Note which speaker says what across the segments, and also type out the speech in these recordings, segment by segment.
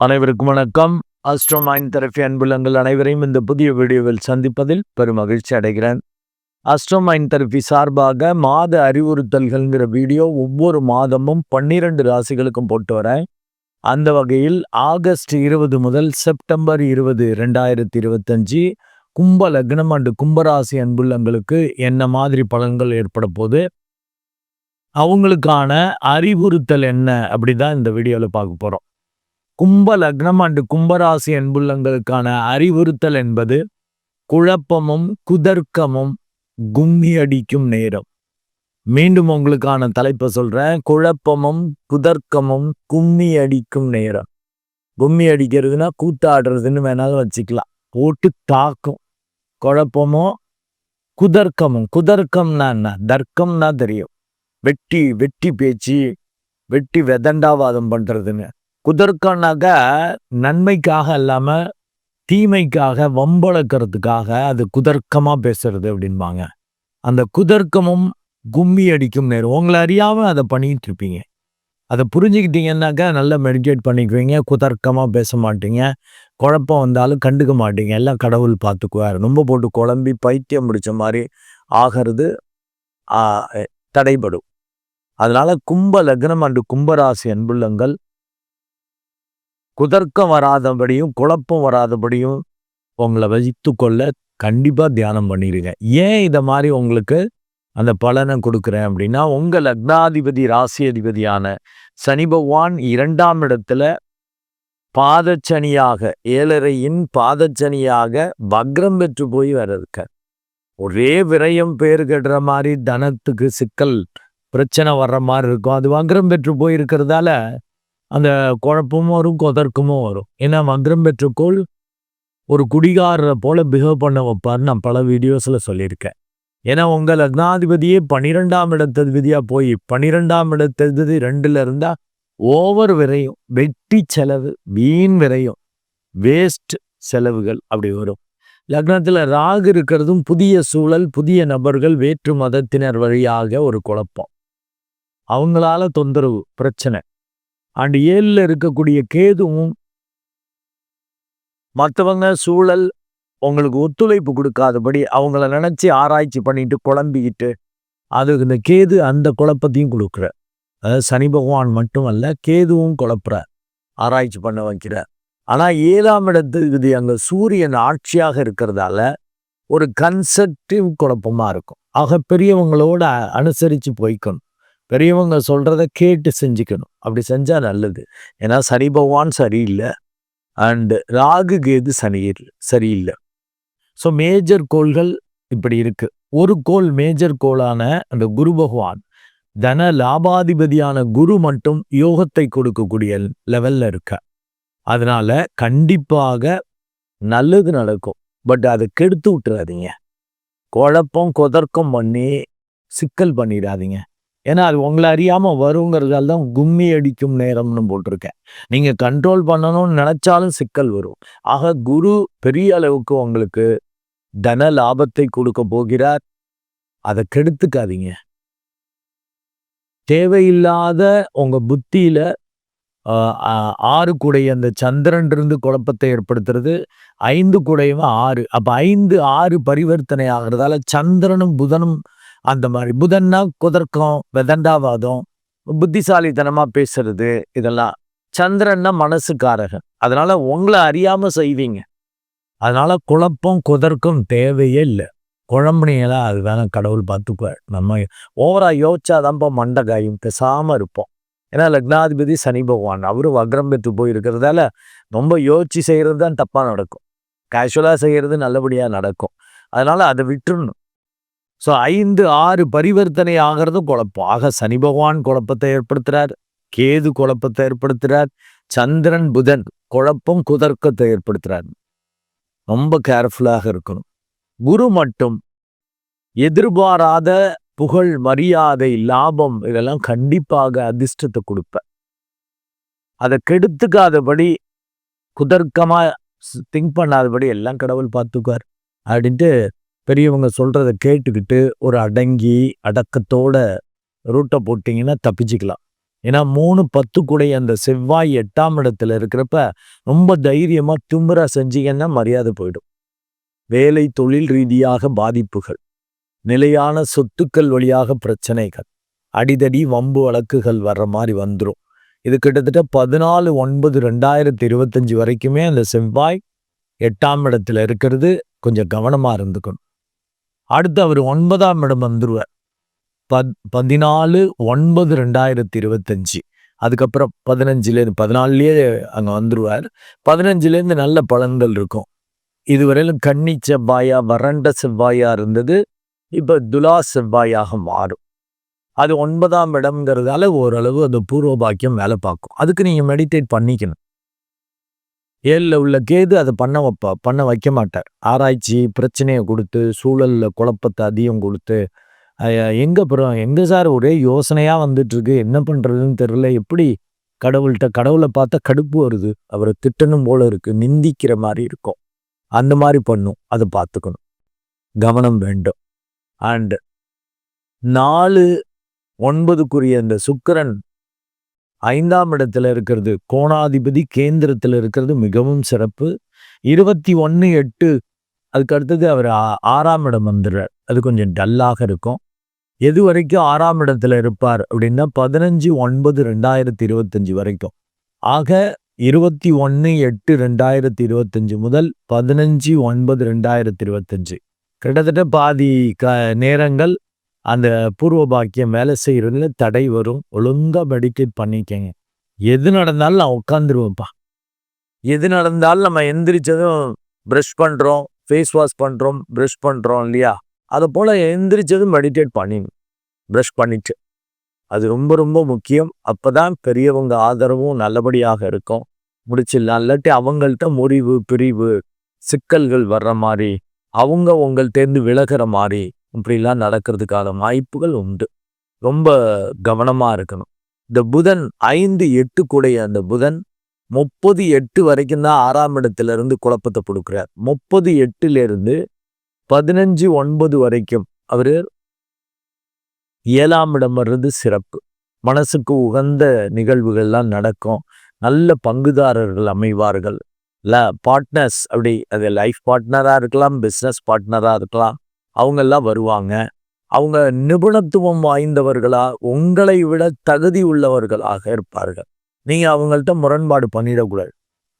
Speaker 1: அனைவருக்கும் வணக்கம். அஸ்ட்ரோமைன் தெரப்பி அன்புலங்கள் அனைவரையும் இந்த புதிய வீடியோவில் சந்திப்பதில் பெரும் மகிழ்ச்சி அடைகிறேன். அஸ்ட்ரோமைன் தெரப்பி சார்பாக மாத அறிவுறுத்தல்கள்ங்கிற வீடியோ ஒவ்வொரு மாதமும் பன்னிரண்டு ராசிகளுக்கும் போட்டு வரேன். அந்த வகையில் ஆகஸ்ட் இருபது முதல் செப்டம்பர் இருபது ரெண்டாயிரத்தி இருபத்தஞ்சி கும்ப லக்னம் அண்டு கும்பராசி அன்புள்ளங்களுக்கு என்ன மாதிரி பலன்கள் ஏற்பட போது அவங்களுக்கான அறிவுறுத்தல் என்ன? அப்படி தான் இந்த வீடியோவில் பார்க்க போகிறோம் கும்ப லக்னம் அண்டு கும்பராசி அன்புள்ளங்களுக்கான அறிவுறுத்தல் என்பது குழப்பமும் குதர்க்கமும் கும்மி அடிக்கும் நேரம். மீண்டும் உங்களுக்கான தலைப்பை சொல்றேன். குழப்பமும் குதர்க்கமும் கும்மி அடிக்கும் நேரம். கும்மி அடிக்கிறதுனா கூத்தாடுறதுன்னு வேணாலும் வச்சுக்கலாம். போட்டு தாக்கும். குழப்பமும் குதர்க்கமும். குதர்க்கம்னா என்ன? தர்க்கம்னா தெரியும். வெட்டி வெட்டி பேச்சு வெட்டி வெதண்டாவாதம் பண்றதுன்னு. குதர்க்கம்னாக்க நன்மைக்காக இல்லாமல் தீமைக்காக வம்பளக்கிறதுக்காக அது குதர்க்கமா பேசுறது அப்படின்பாங்க. அந்த குதர்க்கமும் கும்மி அடிக்கும் நேரம். உங்களை அறியாம அதை பண்ணிட்டு இருப்பீங்க. அதை புரிஞ்சுக்கிட்டீங்கன்னாக்கா நல்லா மெடிடேட் பண்ணிக்குவீங்க. குதர்க்கமா பேச மாட்டீங்க. குழப்பம் வந்தாலும் கண்டுக்க மாட்டீங்க. எல்லாம் கடவுள் பார்த்துக்குவார். ரொம்ப போட்டு குழம்பி பைத்தியம் பிடிச்ச மாதிரி ஆகிறது தடைபடும். அதனால கும்ப லக்னம் அண்டு கும்பராசி அன்புள்ளங்கள் குதர்க்கம் வராதபடியும் குழப்பம் வராதபடியும் உங்களை வைத்து கொள்ள கண்டிப்பாக தியானம் பண்ணிடுங்க ஏன் இதை மாதிரி உங்களுக்கு அந்த பலனை கொடுக்குறேன் அப்படின்னா உங்கள் லக்னாதிபதி ராசி அதிபதியான சனி பகவான் இரண்டாம் இடத்துல பாதச்சனியாக ஏழரையின் பாதச்சனியாக வக்ரம் பெற்று போய் வர்றதுக்க. ஒரே விரயம் பேர் கெடுற மாதிரி தனத்துக்கு சிக்கல் பிரச்சனை வர்ற மாதிரி இருக்கும். அது வக்ரம் பெற்று போய் இருக்கிறதால அந்த குழப்பமும் வரும் கொதர்க்கமும் வரும். ஏன்னா மந்திரம் பெற்றுக்கோள் கோள் ஒரு குடிகாரரை போல பிஹேவ் பண்ண வைப்பார் நான் பல வீடியோஸ்ல சொல்லியிருக்கேன். ஏன்னா உங்க லக்னாதிபதியே பன்னிரெண்டாம் இடத்ததிபதியாக போய் பன்னிரெண்டாம் இடத்ததிபதி ரெண்டுல இருந்தால் ஓவர் விரையும் வெட்டி செலவு வீண் விரையும் வேஸ்ட் செலவுகள் அப்படி வரும். லக்னத்துல ராகு இருக்கிறதும் புதிய சூழல் புதிய நபர்கள் வேற்று மதத்தினர் வழியாக ஒரு குழப்பம். அவங்களால தொந்தரவு பிரச்சனை. அண்ட் ஏழில் இருக்கக்கூடிய கேதுவும் மற்றவங்க சூழல் உங்களுக்கு ஒத்துழைப்பு கொடுக்காதபடி அவங்கள நினச்சி ஆராய்ச்சி பண்ணிட்டு குழம்பிக்கிட்டு அது இந்த கேது அந்த குழப்பத்தையும் கொடுக்குற அதாவது சனி பகவான் மட்டுமல்ல கேதுவும் குழப்புற ஆராய்ச்சி பண்ண வைக்கிறார். ஆனா ஏழாம் இடத்துக்கு அங்க சூரியன் ஆட்சியாக இருக்கிறதால ஒரு கன்செப்டிவ் குழப்பமா இருக்கும். ஆக பெரியவங்களோட அனுசரித்து அனுசரிச்சு போய்க்கணும். பெரியவங்க சொல்கிறத கேட்டு செஞ்சுக்கணும். அப்படி செஞ்சால் நல்லது. ஏன்னா சனி பகவான் சரியில்லை. அண்டு ராகு கேது சனி சரியில்லை. ஸோ மேஜர் கோள்கள் இப்படி இருக்குது ஒரு கோள் மேஜர் கோளான அந்த குரு பகவான் தன லாபாதிபதியான குரு மட்டும் யோகத்தை கொடுக்கக்கூடிய லெவலில் இருக்க அதனால் கண்டிப்பாக நல்லது நடக்கும். பட் அதை கெடுத்து விட்டுறாதீங்க. குழப்பம் குதர்க்கம் பண்ணி சிக்கல் பண்ணிடாதீங்க. ஏன்னா அது உங்களை அறியாம வருங்கிறதால தான் கும்மி அடிக்கும் நேரம்னு போட்டிருக்கேன். நீங்க கண்ட்ரோல் பண்ணணும்னு நினைச்சாலும் சிக்கல் வரும். ஆக குரு பெரிய அளவுக்கு உங்களுக்கு தன லாபத்தை கொடுக்க போகிறார். அதை கெடுத்துக்காதீங்க. தேவையில்லாத உங்க புத்தியில ஆஹ், ஆறு கூடைய அந்த சந்திரன் இருந்து குழப்பத்தை ஏற்படுத்துறது. ஐந்து கூடையும் ஆறு. அப்ப ஐந்து ஆறு பரிவர்த்தனை ஆகிறதால சந்திரனும் புதனும் அந்த மாதிரி. புதன்னா குதர்க்கம் வெதண்டாவாதம் புத்திசாலித்தனமாக பேசுறது இதெல்லாம். சந்திரன்னா மனசுக்காரகன். அதனால் உங்களை அறியாமல் செய்வீங்க. அதனால் குழப்பம் குதர்க்கம் தேவையே இல்லை. குழம்புனீங்களா அது வேணா கடவுள் பார்த்துக்குவார் நம்ம ஓவராக யோசிச்சாதான்ப்பா மண்டை காயும் பேசாமல் இருப்போம். ஏன்னா லக்னாதிபதி சனி பகவான் அவரும் வக்ரம் பெற்று போயிருக்கிறதால ரொம்ப யோசிச்சு செய்கிறது தான் தப்பாக நடக்கும் கேஷுவலாக செய்கிறது நல்லபடியாக நடக்கும். அதனால் அதை விட்டுருணும் ஸோ ஐந்து ஆறு பரிவர்த்தனை ஆகிறதும் குழப்பம் ஆக சனி பகவான் குழப்பத்தை ஏற்படுத்துகிறார் கேது குழப்பத்தை ஏற்படுத்துகிறார் சந்திரன் புதன் குழப்பம் குதர்க்கத்தை ஏற்படுத்துகிறார் ரொம்ப கேர்ஃபுல்லாக இருக்கணும். குரு மட்டும் எதிர்பாராத புகழ் மரியாதை லாபம் இதெல்லாம் கண்டிப்பாக அதிர்ஷ்டத்தை கொடுப்ப அதை கெடுத்துக்காதபடி குதர்க்கமாக திங்க் பண்ணாதபடி எல்லாம் கடவுள் பார்த்துக்குவார். அப்படின்ட்டு பெரியவங்க சொல்றத கேட்டுக்கிட்டு ஒரு அடங்கி அடக்கத்தோட ரூட்டை போட்டிங்கன்னா தப்பிச்சுக்கலாம். ஏன்னா மூணு பத்து கூடைய அந்த செவ்வாய் எட்டாம் இடத்துல இருக்கிறப்ப ரொம்ப தைரியமா திமிரா செஞ்சீங்கன்னா மரியாதை போயிடும். வேலை தொழில் ரீதியாக பாதிப்புகள். நிலையான சொத்துக்கள் வழியாக பிரச்சனைகள். அடிதடி வம்பு வழக்குகள் வர்ற மாதிரி வந்துடும் இது கிட்டத்தட்ட பதினாலு ஒன்பது ரெண்டாயிரத்தி இருபத்தஞ்சி வரைக்குமே அந்த செவ்வாய் எட்டாம் இடத்துல இருக்கிறது கொஞ்சம் கவனமா இருந்துக்கணும். அடுத்து அவர் ஒன்பதாம் இடம் வந்துருவார். பத் பதினாலு ஒன்பது ரெண்டாயிரத்தி இருபத்தஞ்சி. அதுக்கப்புறம் பதினஞ்சுலேருந்து பதினாலுலேயே அங்கே வந்துடுவார் பதினஞ்சுலேருந்து நல்ல பலன்கள் இருக்கும். இதுவரையிலும் கன்னி செவ்வாயா வறண்ட செவ்வாயா இருந்தது. இப்போ துலா செவ்வாயாக மாறும். அது ஒன்பதாம் இடம்ங்கிறதால ஓரளவு அந்த பூர்வ பாக்கியம் வேலை பார்க்கும். அதுக்கு நீங்கள் மெடிடேட் பண்ணிக்கணும். ஏழில் உள்ள கேது அதை பண்ண வைப்பா பண்ண வைக்க மாட்டார். ஆராய்ச்சி பிரச்சனையை கொடுத்து சூழலில் குழப்பத்தை அதிகம் கொடுத்து எங்கே அப்புறம் எங்கே சார் ஒரே யோசனையாக வந்துட்டுருக்கு என்ன பண்ணுறதுன்னு தெரில எப்படி கடவுள்கிட்ட கடவுளை பார்த்தா கடுப்பு வருது அவரை திட்டணும் போல இருக்குது நிந்திக்கிற மாதிரி இருக்கும். அந்த மாதிரி பண்ணும் அதை பார்த்துக்கணும். கவனம் வேண்டும். அண்டு நாலு ஒன்பதுக்குரிய அந்த சுக்கரன் ஐந்தாம் இடத்துல இருக்கிறது கோணாதிபதி கேந்திரத்தில் இருக்கிறது மிகவும் சிறப்பு. இருபத்தி ஒன்று எட்டு அதுக்கு அடுத்தது அவர் ஆறாம் இடம் வந்துடுறார். அது கொஞ்சம் டல்லாக இருக்கும். எது வரைக்கும் ஆறாம் இடத்துல இருப்பார் அப்படின்னா பதினஞ்சு ஒன்பது ரெண்டாயிரத்தி இருபத்தஞ்சி வரைக்கும். ஆக இருபத்தி ஒன்று எட்டு ரெண்டாயிரத்தி இருபத்தஞ்சு முதல் பதினஞ்சு ஒன்பது ரெண்டாயிரத்தி இருபத்தஞ்சு. கிட்டத்தட்ட பாதி க நேரங்கள் அந்த பூர்வ பாக்கியம் வேலை செய்கிறதுல தடை வரும். ஒழுங்காக மெடிடேட் பண்ணிக்கங்க. எது நடந்தாலும் நான் உட்காந்துருவேன்ப்பா எது நடந்தாலும் நம்ம எந்திரிச்சதும் ப்ரஷ் பண்ணுறோம் ஃபேஸ் வாஷ் பண்ணுறோம் ப்ரஷ் பண்ணுறோம் இல்லையா? அதை போல் எந்திரிச்சதும் மெடிடேட் பண்ணிங்க. ப்ரஷ் பண்ணிட்டு. அது ரொம்ப ரொம்ப முக்கியம். அப்போ தான் பெரியவங்க ஆதரவும் நல்லபடியாக இருக்கும். முடிச்சிடலாம். இல்லாட்டி அவங்கள்ட்ட முறிவு பிரிவு சிக்கல்கள் வர்ற மாதிரி அவங்க உங்கள்கிட்டேருந்து விலகிற மாதிரி இப்படிலாம் நடக்கிறதுக்கான வாய்ப்புகள் உண்டு. ரொம்ப கவனமாக இருக்கணும். இந்த புதன் ஐந்து எட்டு கூடைய அந்த புதன் முப்பது எட்டு வரைக்கும் தான் ஆறாம் இடத்துல இருந்து குழப்பத்தை கொடுக்குறார் முப்பது எட்டுல இருந்து பதினஞ்சு ஒன்பது வரைக்கும் அவர் ஏழாம் இடம் வர்றது சிறப்பு. மனசுக்கு உகந்த நிகழ்வுகள்லாம் நடக்கும். நல்ல பங்குதாரர்கள் அமைவார்கள். இல்லை பார்ட்னர்ஸ் அப்படி அது லைஃப் பார்ட்னராக இருக்கலாம் பிஸ்னஸ் பார்ட்னராக இருக்கலாம். அவங்கெல்லாம் வருவாங்க. அவங்க நிபுணத்துவம் வாய்ந்தவர்களா உங்களை விட தகுதி உள்ளவர்களாக இருப்பார்கள். நீங்கள் அவங்கள்ட்ட முரண்பாடு பண்ணிடக்கூடாது.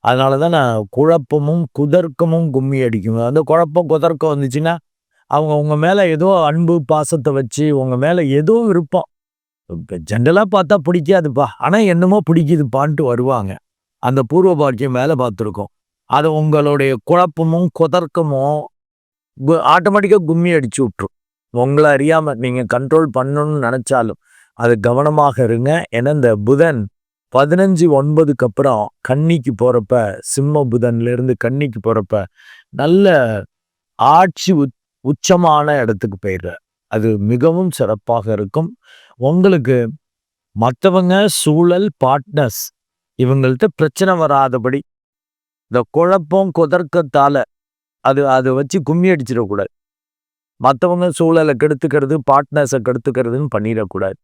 Speaker 1: அதனால தான் நான் குழப்பமும் குதர்க்கமும் கும்மி அடிக்கும். அந்த குழப்பம் குதர்க்கம் வந்துச்சுன்னா அவங்க உங்கள் மேலே ஏதோ அன்பு பாசத்தை வச்சு உங்கள் மேலே ஏதோ விருப்பம். இப்போ ஜென்ரலாக பார்த்தா பிடிக்காதுப்பா. ஆனால் என்னமோ பிடிக்குதுப்பான்ட்டு வருவாங்க. அந்த பூர்வ பாக்கியம் மேலே பார்த்துருக்கோம். அது உங்களுடைய குழப்பமும் குதர்க்கமும் ஆட்டோமேட்டிக்காக கும்மி அடிச்சு விட்ரும் உங்களை அறியாமல் நீங்கள் கண்ட்ரோல் பண்ணணும்னு நினச்சாலும் அது கவனமாக இருங்க. ஏன்னா இந்த புதன் பதினஞ்சு ஒன்பதுக்கு அப்புறம் கன்னிக்கு போகிறப்ப சிம்ம புதன்லேருந்து கன்னிக்கு போகிறப்ப நல்ல ஆட்சி உச்சமான இடத்துக்கு போயிடுற அது மிகவும் சிறப்பாக இருக்கும். உங்களுக்கு மற்றவங்க சூழல் பார்ட்னர்ஸ் இவங்கள்ட்ட பிரச்சனை வராதபடி இந்த குழப்பம் குதர்க்கத்தால் அது அதை வச்சு கும்மி அடிச்சிடக்கூடாது. மற்றவங்க சூழலை கெடுத்துக்கிறது பார்ட்னர்ஸை கெடுத்துக்கிறதுன்னு பண்ணிடக்கூடாது.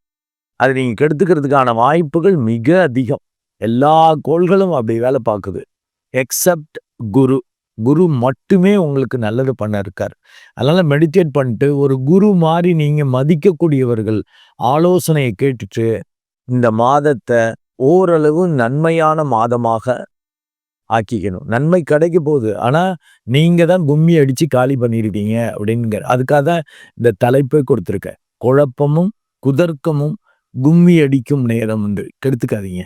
Speaker 1: அது நீங்கள் கெடுத்துக்கிறதுக்கான வாய்ப்புகள் மிக அதிகம். எல்லா கோள்களும் அப்படி வேலை பார்க்குது. எக்ஸப்ட் குரு. குரு மட்டுமே உங்களுக்கு நல்லது பண்ண இருக்கார். அதனால் மெடிடேட் பண்ணிட்டு ஒரு குரு மாதிரி நீங்கள் மதிக்கக்கூடியவர்கள் ஆலோசனையை கேட்டுட்டு இந்த மாதத்தை ஓரளவு நன்மையான மாதமாக ஆக்கிக்கணும். நன்மை கிடைக்க போகுது. ஆனால் நீங்கள் தான் கும்மி அடித்து காலி பண்ணியிருக்கீங்க அப்படிங்கிற அதுக்காக தான் இந்த தலைப்பை கொடுத்துருக்கேன் குழப்பமும் குதர்க்கமும் கும்மி அடிக்கும் நேரம் வந்து கெடுத்துக்காதீங்க.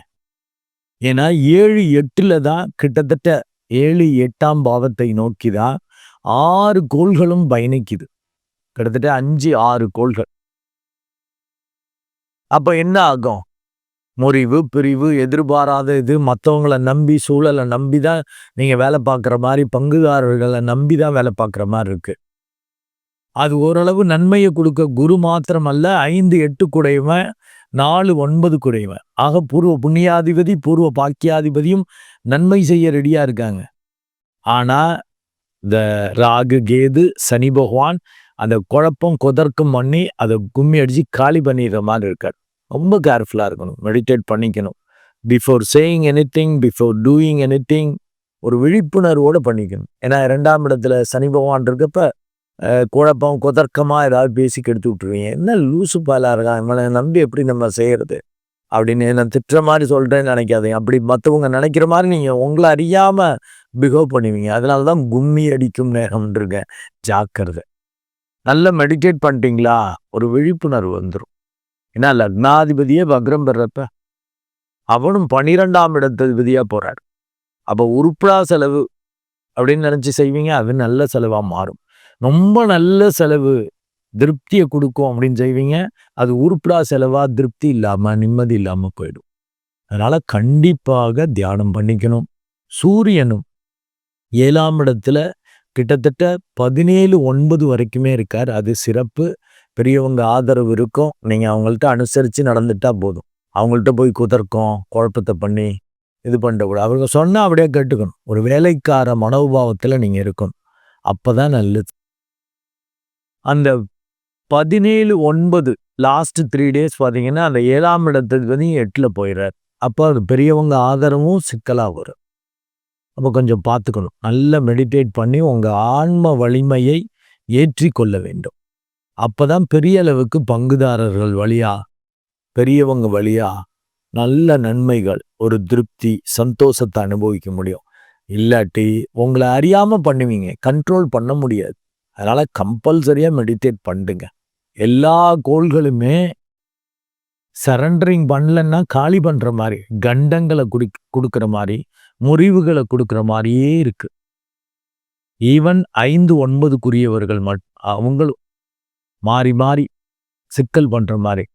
Speaker 1: ஏன்னா ஏழு எட்டில் தான் கிட்டத்தட்ட ஏழு எட்டாம் பாவத்தை நோக்கி தான் ஆறு கோள்களும் பயணிக்குது. கிட்டத்தட்ட அஞ்சு ஆறு கோள்கள். அப்போ என்ன ஆகும்? முறிவு பிரிவு எதிர்பாராத இது மற்றவங்கள நம்பி சூழலை நம்பி தான் நீங்கள் வேலை பார்க்குற மாதிரி பங்குதாரர்களை நம்பி தான் வேலை பார்க்குற மாதிரி இருக்குது அது ஓரளவு நன்மையை கொடுக்க குரு மாத்திரமல்ல ஐந்து எட்டு குடையவன் நாலு ஒன்பது குடையவன். ஆக பூர்வ புண்ணியாதிபதி பூர்வ பாக்கியாதிபதியும் நன்மை செய்ய ரெடியாக இருக்காங்க. ஆனால் இந்த ராகு கேது சனி பகவான் அந்த குழப்பம் குதர்க்கம் பண்ணி அதை கும்மி அடித்து காலி பண்ணிடுற மாதிரி இருக்கார். ரொம்ப கேர்ஃபுல்லாக இருக்கணும். மெடிடேட் பண்ணிக்கணும். Before saying anything before doing anything ஒரு விழிப்புணர்வோடு பண்ணிக்கணும். ஏன்னா இரண்டாம் இடத்துல சனி பகவான் இருக்கப்ப குழப்பம் குதர்க்கமாக ஏதாவது பேசி கெடுத்து விட்டுருவீங்க. என்ன லூசு பாலாக இருக்கான் இவனை நம்பி எப்படி நம்ம செய்கிறது அப்படின்னு நான் திட்டுற மாதிரி சொல்கிறேன்னு நினைக்காதீங்க. அப்படி மற்றவங்க நினைக்கிற மாதிரி நீங்கள் உங்களை அறியாமல் பிஹேவ் பண்ணுவீங்க. அதனால தான் கும்மி அடிக்கும் நேரம்ன்றிருக்கேன் ஜாக்கிரதை. நல்ல மெடிடேட் பண்ணிட்டீங்களா? ஒரு விழிப்புணர்வு வந்துடும் ஏன்னா லக்னாதிபதியே வக்ரம் பெறப்ப. அவனும் பனிரெண்டாம் இடத்ததிபதியாக போகிறார் அப்போ உருப்படா செலவு அப்படின்னு நினச்சி செய்வீங்க அது நல்ல செலவாக மாறும். ரொம்ப நல்ல செலவு திருப்தியை கொடுக்கும் அப்படின்னு செய்வீங்க அது உருப்படா செலவாக திருப்தி இல்லாமல் நிம்மதி இல்லாமல் போயிடும். அதனால் கண்டிப்பாக தியானம் பண்ணிக்கணும். சூரியனும் ஏழாம் இடத்துல கிட்டத்தட்ட பதினேழு ஒன்பது வரைக்குமே இருக்கார். அது சிறப்பு. பெரியவங்க ஆதரவு இருக்கும். நீங்கள் அவங்கள்ட்ட அனுசரித்து நடந்துட்டால் போதும். அவங்கள்ட்ட போய் குதர்க்கம் குழப்பத்தை பண்ணி இது பண்ணக்கூடாது அவங்க சொன்னால் அப்படியே கேட்டுக்கணும். ஒரு வேலைக்கார மனோபாவத்தில் நீங்கள் இருக்கணும். அப்போ தான் நல்லது. அந்த பதினேழு ஒன்பது லாஸ்ட் த்ரீ டேஸ் பார்த்தீங்கன்னா அந்த ஏழாம் இடத்துக்கு வந்து எட்டில் போயிடுறார் அப்போ அது பெரியவங்க ஆதரவும் சிக்கலாக வரும். அப்போ கொஞ்சம் பார்த்துக்கணும். நல்லா மெடிடேட் பண்ணி உங்கள் ஆன்ம வலிமையை ஏற்றி கொள்ள வேண்டும். அப்போ தான் பெரிய அளவுக்கு பங்குதாரர்கள் வழியா பெரியவங்க வழியா நல்ல நன்மைகள் ஒரு திருப்தி சந்தோஷத்தை அனுபவிக்க முடியும். இல்லாட்டி உங்களை அறியாமல் பண்ணுவீங்க கண்ட்ரோல் பண்ண முடியாது. அதனால் கம்பல்சரியாக மெடிடேட் பண்ணுங்க. எல்லா கோள்களுமே சரண்டரிங் பண்ணலன்னா காலி பண்ணுற மாதிரி கண்டங்களை குடி கொடுக்குற மாதிரி முறிவுகளை கொடுக்குற மாதிரியே இருக்கு. ஈவன் ஐந்து ஒன்பதுக்குரியவர்கள் மட் அவங்களும் மாறி மாறி சிக்கல் பண்ணுற மாதிரி.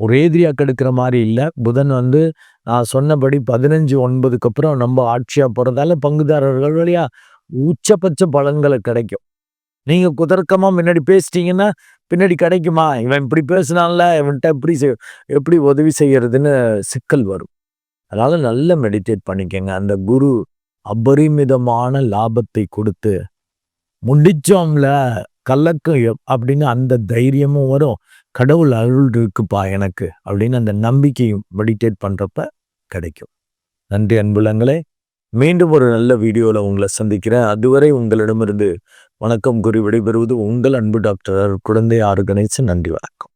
Speaker 1: ஒரேதிரியா கெடுக்கிற மாதிரி இல்லை. புதன் வந்து நான் சொன்னபடி பதினஞ்சு ஒன்பதுக்கு அப்புறம் நம்ம ஆட்சியாக போகிறதால பங்குதாரர்கள் வழியாக உச்சபட்ச பலன்களை கிடைக்கும். நீங்கள் குதர்க்கமாக முன்னாடி பேசிட்டீங்கன்னா பின்னாடி கிடைக்குமா? இவன் இப்படி பேசினான்ல இவன்கிட்ட எப்படி செய் எப்படி உதவி செய்கிறதுன்னு சிக்கல் வரும். அதனால் நல்ல மெடிடேட் பண்ணிக்கங்க. அந்த குரு அபரிமிதமான லாபத்தை கொடுத்து முடிச்சோம்ல கலக்கம் எப்- அப்படின்னு அந்த தைரியமும் வரும். கடவுள் அருள் இருக்குப்பா எனக்கு அப்படின்னு அந்த நம்பிக்கையும் மெடிடேட் பண்ணுறப்ப கிடைக்கும். நன்றி அன்புலங்களே. மீண்டும் ஒரு நல்ல வீடியோவில் உங்களை சந்திக்கிறேன். அதுவரை உங்களிடமிருந்து வணக்கம் கூறி விடைபெறுவது உங்கள் அன்பு டாக்டர் குழந்தை ஆர்கனைஸ் நன்றி வணக்கம்.